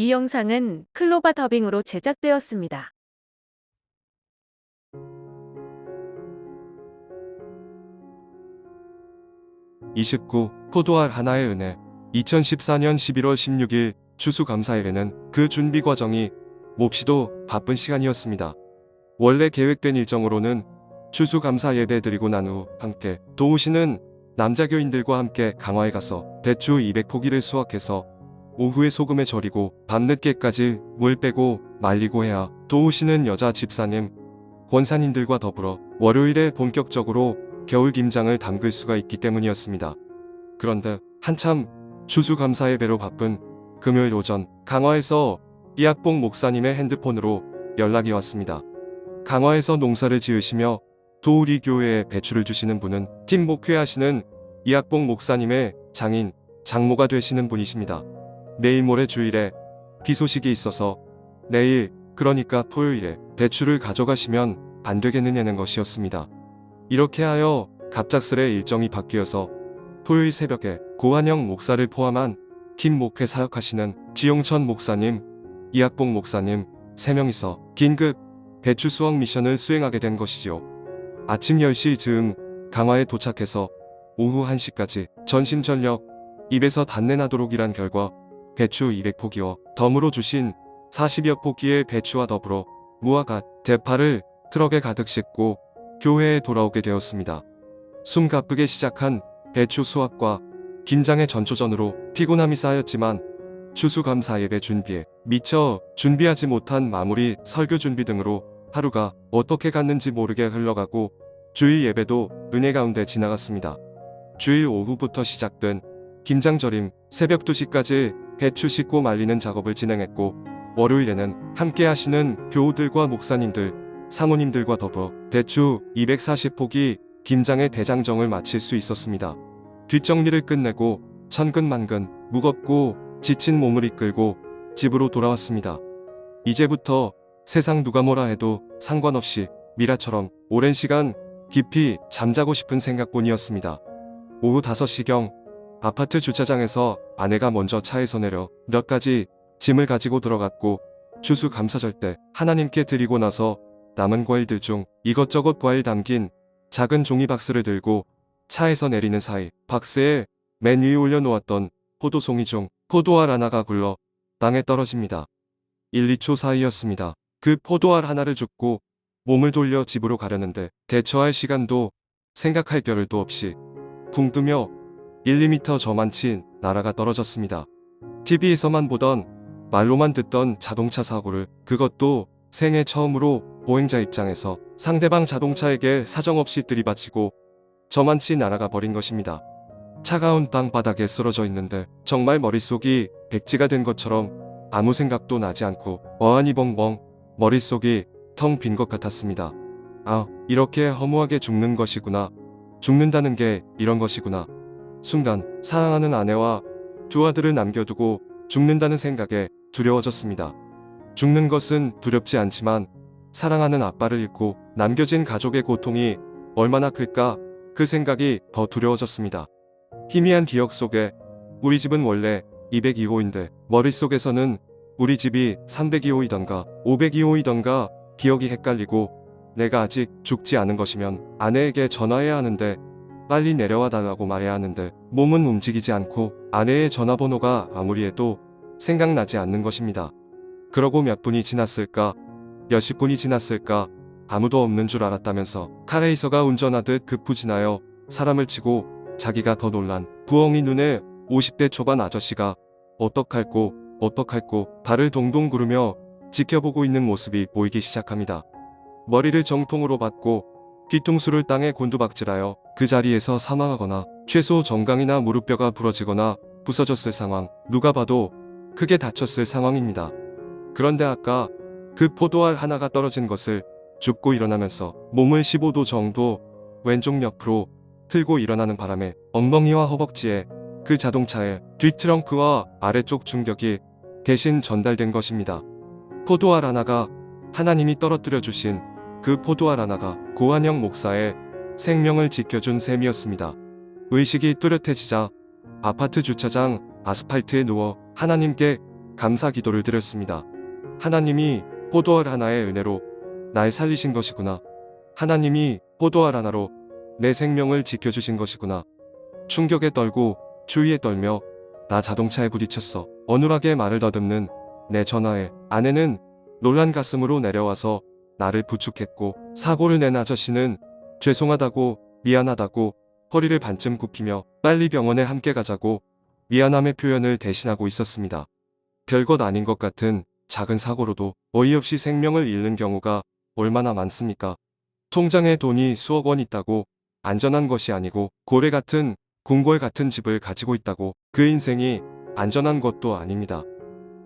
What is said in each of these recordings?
이 영상은 클로바 더빙으로 제작되었습니다. (29) 포도알 하나의 은혜 2014년 11월 16일 추수감사일에는 그 준비 과정이 몹시도 바쁜 시간이었습니다. 원래 계획된 일정으로는 추수감사 예배 드리고 난 후 함께 도우시는 남자 교인들과 함께 강화에 가서 대추 200포기를 수확해서 오후에 소금에 절이고 밤늦게까지 물 빼고 말리고 해야 도우시는 여자 집사님, 권사님들과 더불어 월요일에 본격적으로 겨울 김장을 담글 수가 있기 때문이었습니다. 그런데 한참 추수감사 예배로 바쁜 금요일 오전 강화에서 이학봉 목사님의 핸드폰으로 연락이 왔습니다. 강화에서 농사를 지으시며 도우리 교회에 배추를 주시는 분은 팀 목회하시는 이학봉 목사님의 장인, 장모가 되시는 분이십니다. 내일 모레 주일에 비 소식이 있어서 내일 그러니까 토요일에 배추를 가져가시면 안 되겠느냐는 것이었습니다. 이렇게 하여 갑작스레 일정이 바뀌어서 토요일 새벽에 고한영 목사를 포함한 김 목회 사역하시는 지용천 목사님, 이학봉 목사님 3명이서 긴급 배추 수확 미션을 수행하게 된 것이죠. 아침 10시 즈음 강화에 도착해서 오후 1시까지 전심전력 입에서 단내 나도록 일한 결과 배추 200포기와 덤으로 주신 40여 포기의 배추와 더불어 무화과, 대파를 트럭에 가득 싣고 교회에 돌아오게 되었습니다. 숨 가쁘게 시작한 배추 수확과 김장의 전초전으로 피곤함이 쌓였지만 추수감사 예배 준비에 미처 준비하지 못한 마무리 설교 준비 등으로 하루가 어떻게 갔는지 모르게 흘러가고 주일 예배도 은혜 가운데 지나갔습니다. 주일 오후부터 시작된 김장절임 새벽 2시까지 배추 씻고 말리는 작업을 진행했고 월요일에는 함께 하시는 교우들과 목사님들, 사모님들과 더불어 배추 240포기 김장의 대장정을 마칠 수 있었습니다. 뒷정리를 끝내고 천근만근 무겁고 지친 몸을 이끌고 집으로 돌아왔습니다. 이제부터 세상 누가 뭐라 해도 상관없이 미라처럼 오랜 시간 깊이 잠자고 싶은 생각뿐이었습니다. 오후 5시경 아파트 주차장에서 아내가 먼저 차에서 내려 몇 가지 짐을 가지고 들어갔고 추수 감사절 때 하나님께 드리고 나서 남은 과일들 중 이것저것 과일 담긴 작은 종이 박스를 들고 차에서 내리는 사이 박스에 맨 위에 올려놓았던 포도송이 중 포도알 하나가 굴러 땅에 떨어집니다. 1, 2초 사이였습니다. 그 포도알 하나를 줍고 몸을 돌려 집으로 가려는데 대처할 시간도 생각할 겨를도 없이 붕 뜨며 1, 2미터 저만치 나라가 떨어졌습니다. TV에서만 보던 말로만 듣던 자동차 사고를 그것도 생애 처음으로 보행자 입장에서 상대방 자동차에게 사정없이 들이받치고 저만치 날아가 버린 것입니다. 차가운 땅 바닥에 쓰러져 있는데 정말 머릿속이 백지가 된 것처럼 아무 생각도 나지 않고 어안이 벙벙 머릿속이 텅 빈 것 같았습니다. 아, 이렇게 허무하게 죽는 것이구나. 죽는다는 게 이런 것이구나. 순간 사랑하는 아내와 두 아들을 남겨두고 죽는다는 생각에 두려워졌습니다. 죽는 것은 두렵지 않지만 사랑하는 아빠를 잃고 남겨진 가족의 고통이 얼마나 클까 그 생각이 더 두려워졌습니다. 희미한 기억 속에 우리 집은 원래 202호인데 머릿속에서는 우리 집이 302호이던가 502호이던가 기억이 헷갈리고 내가 아직 죽지 않은 것이면 아내에게 전화해야 하는데 빨리 내려와 달라고 말해야 하는데 몸은 움직이지 않고 아내의 전화번호가 아무리 해도 생각나지 않는 것입니다. 그러고 몇 분이 지났을까 몇십 분이 지났을까 아무도 없는 줄 알았다면서 카레이서가 운전하듯 급부진하여 사람을 치고 자기가 더 놀란 부엉이 눈에 50대 초반 아저씨가 어떡할꼬 어떡할꼬 발을 동동 구르며 지켜보고 있는 모습이 보이기 시작합니다. 머리를 정통으로 받고 뒤통수를 땅에 곤두박질하여 그 자리에서 사망하거나 최소 정강이나 무릎뼈가 부러지거나 부서졌을 상황 누가 봐도 크게 다쳤을 상황입니다. 그런데 아까 그 포도알 하나가 떨어진 것을 줍고 일어나면서 몸을 15도 정도 왼쪽 옆으로 틀고 일어나는 바람에 엉덩이와 허벅지에 그 자동차의 뒷트렁크와 아래쪽 충격이 대신 전달된 것입니다. 포도알 하나가 하나님이 떨어뜨려 주신 그 포도알 하나가 고한영 목사의 생명을 지켜준 셈이었습니다. 의식이 뚜렷해지자 아파트 주차장 아스팔트에 누워 하나님께 감사 기도를 드렸습니다. 하나님이 포도알 하나의 은혜로 날 살리신 것이구나. 하나님이 포도알 하나로 내 생명을 지켜주신 것이구나. 충격에 떨고 주위에 떨며 나 자동차에 부딪혔어. 어눌하게 말을 더듬는 내 전화에 아내는 놀란 가슴으로 내려와서 나를 부축했고 사고를 낸 아저씨는 죄송하다고 미안하다고 허리를 반쯤 굽히며 빨리 병원에 함께 가자고 미안함의 표현을 대신하고 있었습니다. 별것 아닌 것 같은 작은 사고로도 어이없이 생명을 잃는 경우가 얼마나 많습니까? 통장에 돈이 수억 원 있다고 안전한 것이 아니고 고래 같은 궁궐 같은 집을 가지고 있다고 그 인생이 안전한 것도 아닙니다.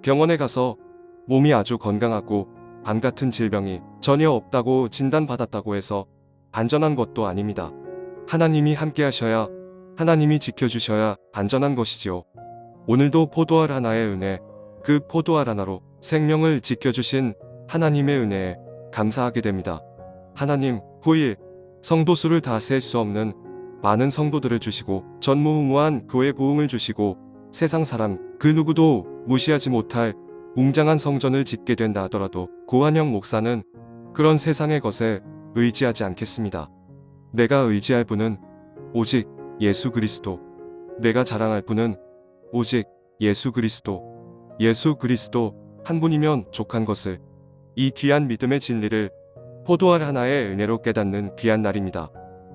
병원에 가서 몸이 아주 건강하고 암 같은 질병이 전혀 없다고 진단받았다고 해서 안전한 것도 아닙니다. 하나님이 함께 하셔야 하나님이 지켜주셔야 안전한 것이지요. 오늘도 포도알 하나의 은혜, 그 포도알 하나로 생명을 지켜주신 하나님의 은혜에 감사하게 됩니다. 하나님, 후일 성도 수를 다 셀 수 없는 많은 성도들을 주시고 전무후무한 교회 부흥을 주시고 세상 사람 그 누구도 무시하지 못할 웅장한 성전을 짓게 된다 하더라도 고한영 목사는 그런 세상의 것에 의지하지 않겠습니다. 내가 의지할 분은 오직 예수 그리스도. 내가 자랑할 분은 오직 예수 그리스도. 예수 그리스도 한 분이면 족한 것을 이 귀한 믿음의 진리를 포도알 하나의 은혜로 깨닫는 귀한 날입니다.